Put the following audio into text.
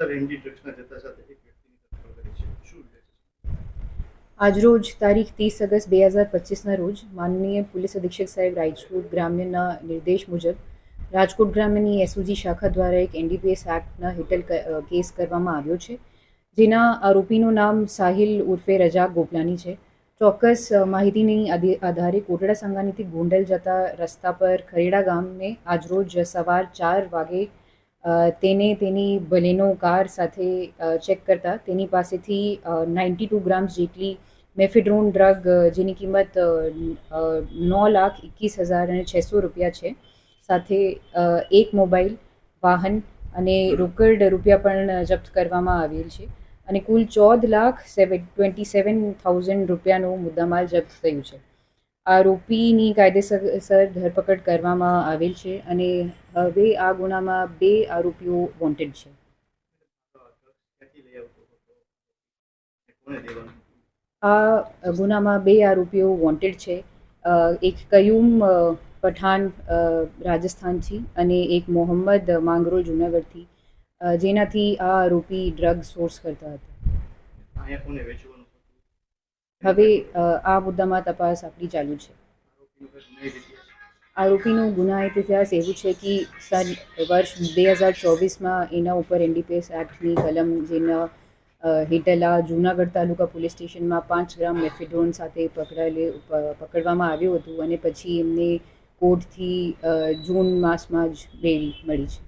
Sir એક વ્યક્તિની આજરોજ તારીખ ત્રીસ ઓગસ્ટ બે હજાર પચીસના રોજ માનનીય પોલીસ અધિક્ષક સાહેબ રાજકોટ ગ્રામ્યના નિર્દેશ મુજબ રાજકોટ ગ્રામ્યની એસઓજી શાખા દ્વારા એક એનડીપીએસ એક્ટના હેઠળ કેસ કરવામાં આવ્યો છે, જેના આરોપીનું નામ સાહિલ ઉર્ફે રજા ગોપલાની છે. ચોક્કસ માહિતીની આધારે કોટડા સંગાનીથી ગોંડલ જતા રસ્તા પર ખરેડા ગામને આજરોજ સવાર ચાર વાગે તેને તેની બલેનો કાર સાથે ચેક કરતા. તેની પાસેથી નાઇન્ટી ટુ ગ્રામ્સ જેટલી મેફિડ્રોન ડ્રગ જેની કિંમત નવ લાખ એકવીસ હજાર અને છસો રૂપિયા છે. સાથે એક મોબાઈલ, વાહન અને રોકડ રૂપિયા પણ જપ્ત કરવામાં આવેલ છે. અને કુલ ચૌદ lakh seven twenty seven thousand રૂપિયાનો મુદ્દામાલ જપ્ત થયું છે. આરોપીની કાયદેસર ધરપકડ કરવામાં આવેલ છે અને હવે આ ગુનામાં બે આરોપીઓ વોન્ટેડ છે. આ ગુનામાં બે આરોપીઓ વોન્ટેડ છે. એક કયુમ પઠાણ રાજસ્થાનથી અને એક મોહમ્મદ માંગરોલ જુનાગઢથી. જેનાથી આ આરોપી ડ્રગ સોર્સ કરતા હતા. હવે આ મુદ્દામાં તપાસ આપણી ચાલુ છે. આરોપીનું ગુના ઇતિહાસ એવું છે કે સન, વર્ષ બે હજાર ચોવીસમાં એના ઉપર એનડીપીએસ એક્ટની કલમ જેના હેઠળા જૂનાગઢ તાલુકા પોલીસ સ્ટેશનમાં પાંચ ગ્રામ મેફેડ્રોન સાથે પકડાયેલે પકડવામાં આવ્યું હતું અને પછી એમને કોર્ટથી જૂન માસમાં જ બેલ મળી છે.